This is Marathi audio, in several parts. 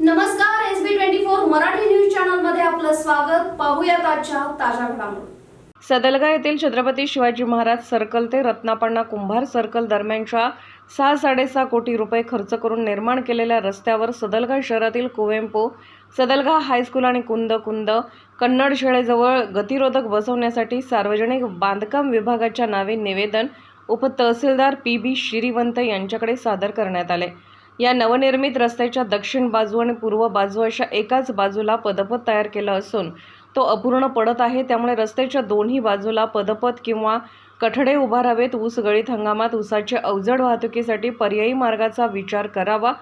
नमस्कार S B twenty four Marathi news चॅनलमध्ये आपलं स्वागत. पाहूया आजच्या ताज्या घडामोडी. सदलगा येथील छत्रपती शिवाजी महाराज सर्कल ते रत्नापण्णा कुंभार सर्कल दरम्यानच्या सहा साडेसहा कोटी रुपये खर्च करून निर्माण केलेल्या रस्त्यावर सदलगा शहरातील कुवेंपो सदलगा हायस्कूल आणि कुंद कुंद कन्नड शाळेजवळ गतिरोधक बसवण्यासाठी सार्वजनिक बांधकाम विभागाच्या नावे निवेदन उपतहसीलदार पी बी श्रीवंत यांच्याकडे सादर करण्यात आले. या नवनिर्मित रस्त्याच्या दक्षिण बाजू आणि पूर्व बाजू अशा एकाच बाजूला पदपथ तयार केलं असून तो अपूर्ण पडत आहे. त्यामुळे रस्त्याच्या दोन्ही बाजूला पदपथ किंवा कठडे उभारावेत ऊस गळीत हंगामात ऊसाच्या अवजड वाहतुकीसाठी पर्यायी मार्गाचा विचार करावा.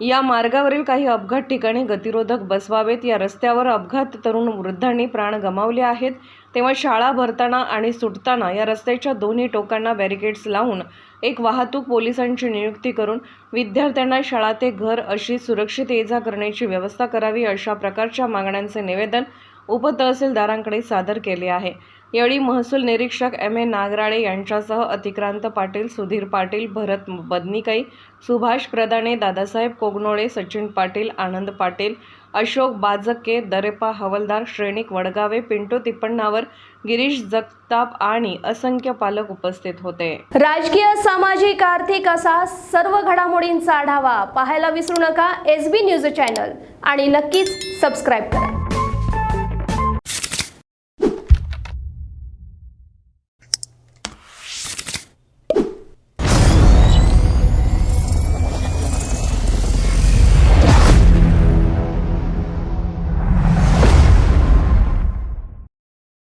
या मार्गावरील काही अपघात ठिकाणी गतिरोधक बसवावेत. या रस्त्यावर अपघात तरुण वृद्धांनी प्राण गमावले आहेत. तेव्हा शाळा भरताना आणि सुटताना या रस्त्याच्या दोन्ही टोकांना बॅरिकेड्स लावून एक वाहतूक पोलिसांची नियुक्ती करून विद्यार्थ्यांना शाळा ते घर अशी सुरक्षित ये जा करण्याची व्यवस्था करावी अशा प्रकारच्या मागण्यांचे निवेदन उपतहसीलदारांकडे सादर केले आहे. यावेळी महसूल निरीक्षक एम ए नागराळे यांच्यासह अतिक्रांत पाटील सुधीर पाटील भरत बदनिकाई सुभाष प्रदाणे दादासाहेब कोगनोळे सचिन पाटील आनंद पाटील अशोक बाजके दरेपा हवलदार श्रेणिक वडगावे पिंटू तिप्पण्णावर गिरीश जगताप आणि असंख्य पालक उपस्थित होते. राजकीय सामाजिक आर्थिक असा सर्व घडामोडींचा आढावा पाहायला विसरू नका. एस बी न्यूज चॅनल आणि नक्कीच सबस्क्राईब करा.